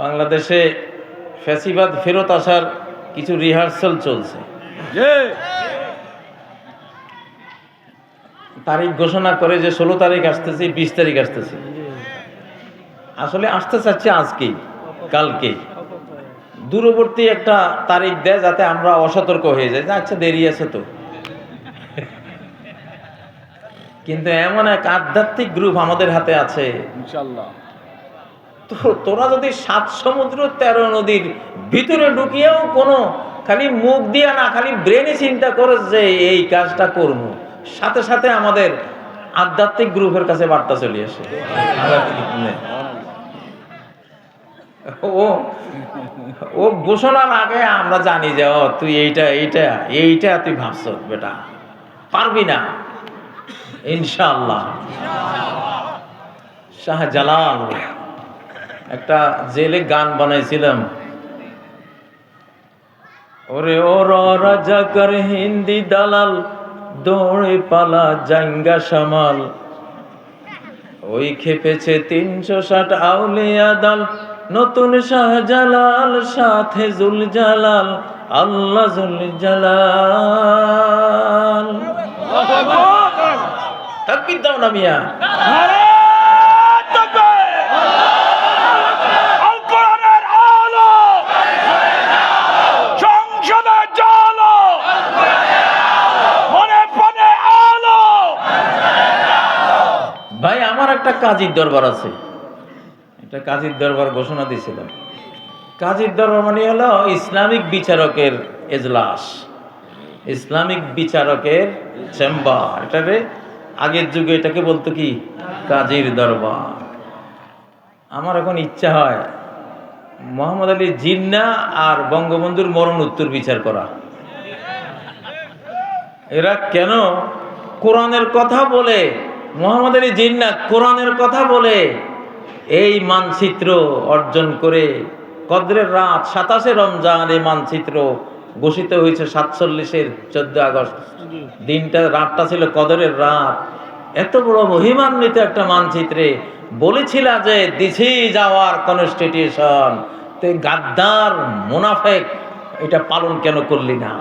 বাংলাদেশে ফ্যাসিবাদ ফেরত আসার কিছু রিহার্সাল চলছে। তারিখ ঘোষণা করে যে ষোলো তারিখ আসতেছে বিশ তারিখ আসতেছে। আসলে আসতে চাচ্ছে আজকেই কালকেই দূরবর্তী একটা তারিখ দেয় যাতে আমরা অসতর্ক হয়ে যাই। আচ্ছা দেরি আছে তো। কিন্তু এমন এক আধ্যাত্মিক গ্রুপ আমাদের হাতে আছে। ইনশাল্লাহ। তো তোরা যদি সাত সমুদ্র, তেরো নদীর ভিতরে ঢুকিয়েও কোনো খালি মুখ দিয়ে না, খালি ব্রেনে চিন্তা করে যে এই কাজটা করব, সাথে সাথে আমাদের আধ্যাত্মিক গ্রুপের কাছে বার্তা চলে আসে। ও ও ঘোষণার আগে আমরা জানি যে, ও, তুই এইটা এইটা এইটা তুই ভাবছ, বেটা। পারবি না। ইনশাআল্লাহ। শাহজালাল। একটা জেলে গান বানাইছিলাম। ওরে ও রাজা কর হিন্দি দালাল দৌড়ে পালা জাঙ্গা সামাল। ওই খেপেছে তিনশো ষাট আউলিয়া দল নতুন শাহজালাল সাথে জুল জালাল আল্লাহ জুল জালাল তাকবীর দাও না মিয়া আল কোরআনের আলো সংসদে জালো মনে প্রাণে আলো ভাই আমার একটা কাজীর দরবার আছে। এটা কাজীর দরবার ঘোষণা দিয়েছিলাম। কাজীর দরবার মানে হলো ইসলামিক বিচারকের এজলাস। ইসলামিক বিচারকের চেম্বার। এটারে আগের যুগে এটাকে বলতো কি? কাজীর দরবার। আমার এখন ইচ্ছা হয় মোহাম্মদ আলী জিন্না আর বঙ্গবন্ধুর মরণ উত্তর বিচার করা। এরা কেন? কোরআনের কথা বলে মোহাম্মদ আলী জিন্না কোরআনের কথা বলে এই মানচিত্র অর্জন করে কদরের রাত সাতাশে রমজান এই মানচিত্র ঘোষিত হয়েছে সাতচল্লিশের চোদ্দ আগস্ট। দিনটা, রাতটা ছিল কদরের রাত। এত বড় মহিমান্বিত একটা মানচিত্রে বলেছিল যে দিছি যাওয়ার কনস্টিটিউশন তো এই গাদ্দার মুনাফেক এটা পালন কেন করলি না?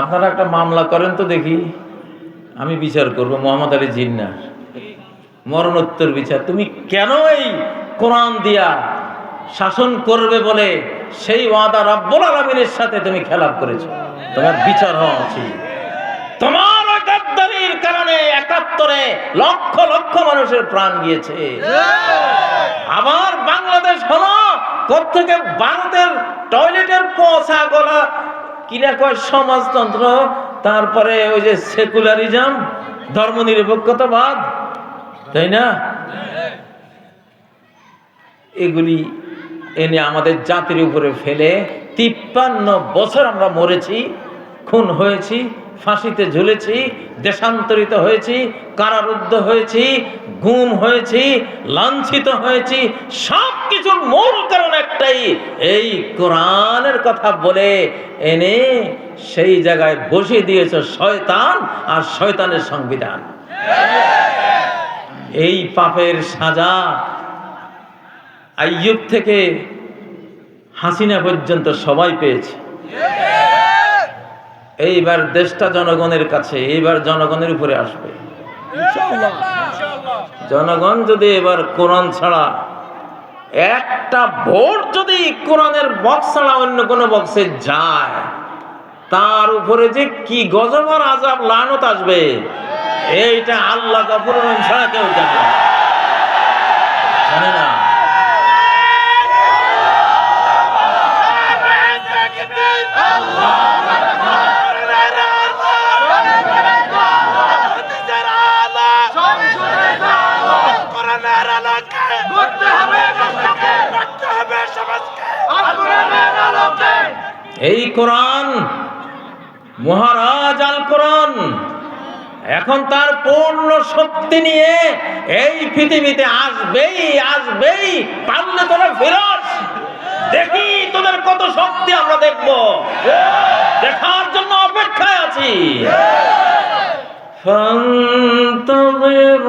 আপনারা একটা মামলা করেন তো দেখি। আমি বিচার করব, মোহাম্মদ আলী জিন্নার মরণোত্তর বিচার। তুমি কেন এই কোরআন দিয়া শাসন করবে বলে সেই ওয়াদা রব্বুল আলমিনের সাথে তুমি খেলাপ করেছ? তোমার বিচার হওয়া উচিত। তোমার গাদ্দারির কারণে একাত্তরে লক্ষ লক্ষ মানুষের প্রাণ গিয়েছে। আবার বাংলাদেশ হলো কোথেকে ভারতের টয়লেটের পচা গলা কিনা কয় সমাজতন্ত্র? তারপরে ওই যে সেকুলারিজম, ধর্মনিরপেক্ষতাবাদ, তাই না? এগুলি এনে আমাদের জাতির উপরে ফেলে তিপ্পান্ন বছর আমরা মরেছি, খুন হয়েছি, ফাঁসিতে ঝুলেছি, দেশান্তরিত হয়েছি, কারারুদ্ধ হয়েছি, গুম হয়েছি, লাঞ্ছিত হয়েছি সব কিছুর মূল কারণ একটাই, এই কোরআনের কথা বলে এনে সেই জায়গায় বসিয়ে দিয়েছে শয়তান আর শয়তানের সংবিধান। এই পাপের সাজা আইয়ুব থেকে হাসিনা পর্যন্ত সবাই পেয়েছে। এইবার দেশটা জনগণের কাছে, এইবার জনগণের উপরে আসবে। জনগণ যদি এবার কোরআন ছাড়া, একটা ভোট যদি কোরআনের বক্স ছাড়া অন্য কোনো বক্সে যায় তার উপরে যে কি গজবার আজাব লানত আসবে, এইটা আল্লাহ রহিম ছাড়া কেউ জানে এই কোরআন মহারাজ আল কোরআন এখন তার পূর্ণ শক্তি নিয়ে এই পৃথিবীতে আসবেই আসবেই পারলে তোরা ফেরস দেখি তোদের কত শক্তি আমরা দেখব দেখার জন্য অপেক্ষায় আছি فانتظروا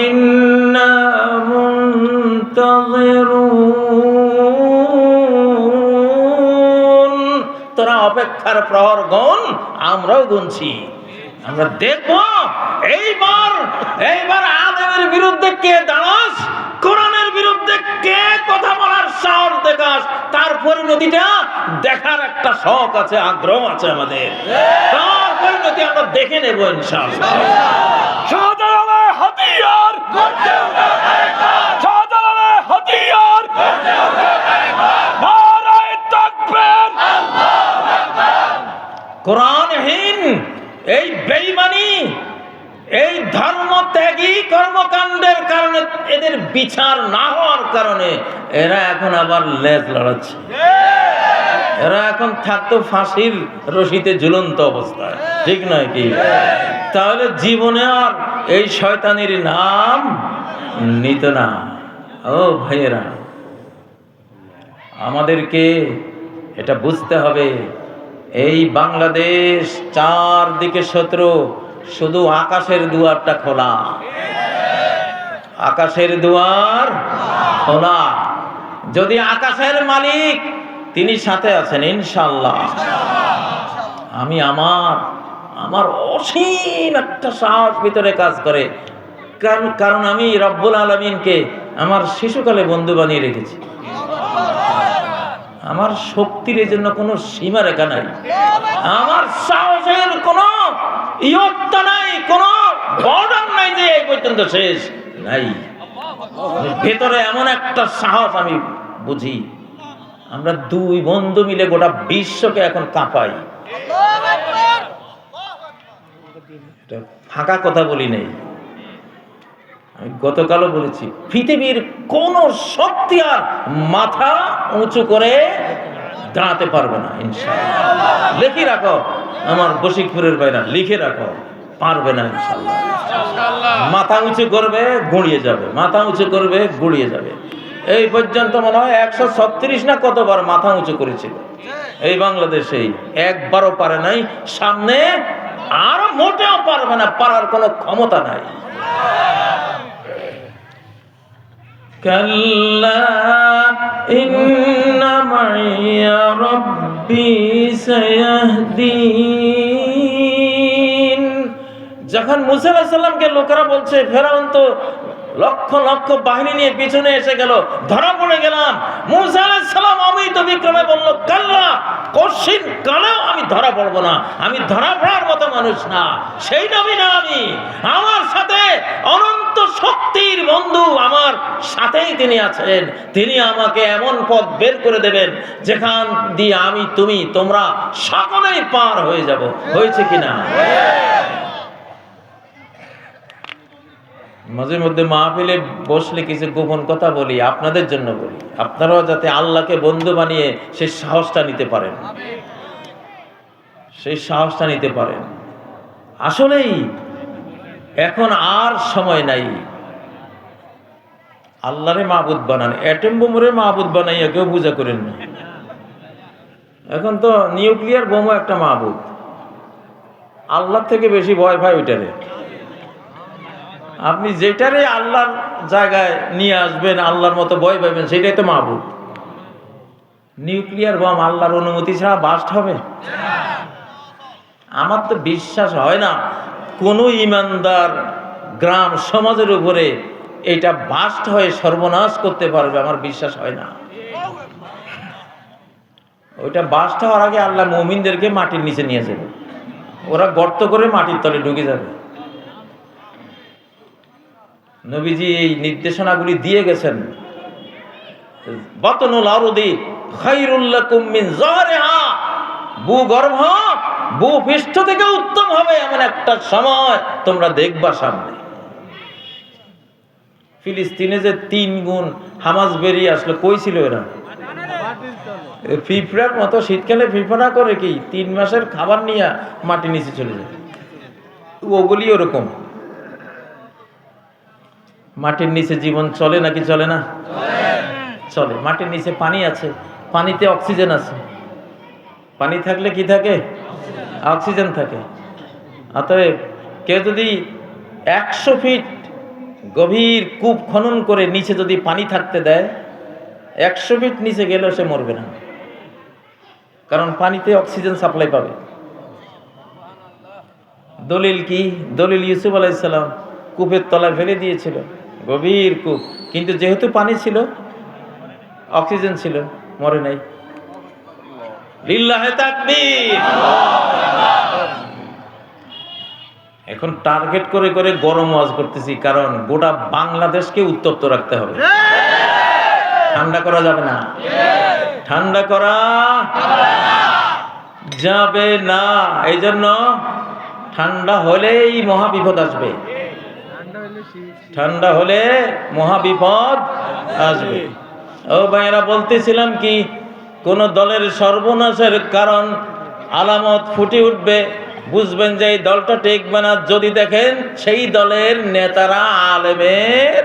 إنا منتظرون ينتظرون তোরা অপেক্ষার প্রহর গণ আমরাও গুনছি। আমরা দেখব এইবার এইবার আদমের বিরুদ্ধে কে দাঁড়াস কোরআনের বিরুদ্ধে কে কথা বলার সাহস দেখাস তার পরিণতিটা দেখার একটা শখ আছে আগ্রহ আছে আমাদের। তার পরিণতি আমরা দেখে নেব ইনশাআল্লাহ। শাহজালালের হাতিয়ার! শাহজালালের হাতিয়ার! নারায়ে তাকবীর! কোরআনহীন এই বেইমানি এই ধর্ম ত্যাগী কর্মকাণ্ডের কারণে এদের বিচার না হওয়ার কারণে এরা এখন আবার লেজ লড়াচ্ছে। এরা এখন থাকতো ফাঁসির রশিতে ঝুলন্ত অবস্থায়। ঠিক নয় কি? তাহলে জীবনে আর এই শয়তানির নাম নিত না। ও ভাইয়েরা আমাদেরকে এটা বুঝতে হবে। এই বাংলাদেশ চারদিকে শত্রু, শুধু আকাশের দুয়ারটা খোলা। আকাশের দুয়ার খোলা। যদি আকাশের মালিক তিনি সাথে আছেন ইনশাল্লাহ আমি আমার আমার অসীম একটা সাহস ভিতরে কাজ করে। কারণ কারণ আমি রব্বুল আলমিনকে আমার শিশুকালে বন্ধু বানিয়ে রেখেছি। আমার শক্তির এই জন্য কোনো সীমা রেখা নাই। আমার সাহসের কোনো নাই, কোনো বর্ডার নাই যে এই পর্যন্ত শেষ নাই। ভেতরে এমন একটা সাহস আমি বুঝি, আমরা দুই বন্ধু মিলে গোটা বিশ্বকে এখন কাঁপাই। ফাঁকা কথা বলি নেই। আমি গতকালও বলেছি পৃথিবীর কোন শক্তি আর মাথা উঁচু করে দাঁড়াতে পারবে না ইনশাআল্লাহ। লিখে রাখো আমার বশিকপুরের বাইরা লিখে রাখো পারবে না ইনশাল্লাহ মাথা উঁচু করবে গুঁড়িয়ে যাবে। মাথা উঁচু করবে গুঁড়িয়ে যাবে। এই পর্যন্ত মনে হয় একশো ছত্রিশ না কতবার মাথা উঁচু করেছিল। এই বাংলাদেশেই একবারও পারে নাই সামনে আর মোটেও পারবে না পারার কোনো ক্ষমতা নাই। كلا إن معي ربي سيهدين যখন মুসা আলাহিস সাল্লামকে লোকেরা বলছে ফেরাউন তো লক্ষ লক্ষ বাহিনী নিয়ে পিছনে এসে গেল ধরা পড়ে গেলাম মুসা আলাহিস সালাম অমিত বিক্রমে বলল কাল্লা কশিন কালেও আমি ধরা পড়বো না আমি ধরা পড়ার মতো মানুষ না সেই নবী না আমি আমার সাথে অনন্ত শক্তির বন্ধু আমার সাথেই তিনি আছেন। তিনি আমাকে এমন পথ বের করে দেবেন যেখান দিয়ে আমি তুমি তোমরা সকলেই পার হয়ে যাব। হয়েছে কিনা মাঝে মধ্যে মাহফিলে বসলে কিছু গোপন কথা বলি আপনাদের জন্য বলি। আপনারাও যাতে আল্লাহকে বন্ধু বানিয়ে সেই সাহসটা নিতে পারেন। সেই সাহসটা নিতে পারেন। আসলেই এখন আর সময় নাই। আল্লাহরে মাহবুদ বানান। অ্যাটম বোমরে মাহবুদ বানাইয়া কেউ পূজা করেন না। এখন তো নিউক্লিয়ার বোমও একটা মাহবুদ আল্লাহ থেকে বেশি ভয় ভাই ওইটারে। আপনি যেটারে আল্লাহর জায়গায় নিয়ে আসবেন, আল্লাহর মতো ভয় পাবেন সেটাই তো মাহবুদ নিউক্লিয়ার বোম আল্লাহর অনুমতি ছাড়া বাস্ট হবে? আমার তো বিশ্বাস হয় না। কোনো ইমানদার গ্রাম সমাজের উপরে এটা বাস্ট হয়ে সর্বনাশ করতে পারবে আমার বিশ্বাস হয় না। ওইটা বাস্ট হওয়ার আগে আল্লাহ মমিনদেরকে মাটির নিচে নিয়ে যাবে। ওরা গর্ত করে মাটির তলে ঢুকে যাবে। নবীজি এই নির্দেশনাগুলি দিয়ে গেছেন। বতনুল আরদি খাইরুল্লাকুম মিন জারিহা ভূগর্ভ ভূপৃষ্ঠ থেকে উত্তম হবে এমন একটা সময়। তোমরা দেখবা সামনে। ফিলিস্তিনে যে তিন গুণ হামাজ বেরিয়ে আসলো, কই ছিল এরা? পিঁপড়ার মতো শীতকালে পিঁপড়া করে কি? তিন মাসের খাবার নিয়ে মাটি নিচে চলে যায়। ওগুলি ওরকম। মাটির নিচে জীবন চলে নাকি চলে না? চলে। মাটির নিচে পানি আছে। পানিতে অক্সিজেন আছে। পানি থাকলে কি থাকে? অক্সিজেন থাকে। অতএব কেউ যদি একশো ফিট গভীর কূপ খনন করে নিচে যদি পানি থাকতে দেয়, একশো ফিট নিচে গেলেও সে মরবে না। কারণ পানিতে অক্সিজেন সাপ্লাই পাবে। দলিল কি? দলিল ইউসুফ আলাইসাল্লাম কূপের তলায় ফেলে দিয়েছিল, গভীর কূপ। কিন্তু যেহেতু পানি ছিল, অক্সিজেন ছিল, মরে নাই। এখন টার্গেট করে করে গরম ওয়াজ করতেছি, কারণ গোটা বাংলাদেশকে উত্তপ্ত রাখতে হবে। ঠান্ডা করা যাবে না। ঠান্ডা করা যাবে না। এই জন্য ঠান্ডা হলেই মহাবিপদ আসবে। ঠান্ডা হলে মহাবিপদ আসবে। ও ভাইয়েরা, বলতেছিলাম কি কোন দলের সর্বনাশের কারণ আলামত ফুটে উঠবে। বুঝবেন যে এই দলটা টেকবে না। যদি দেখেন সেই দলের নেতারা আলেমের।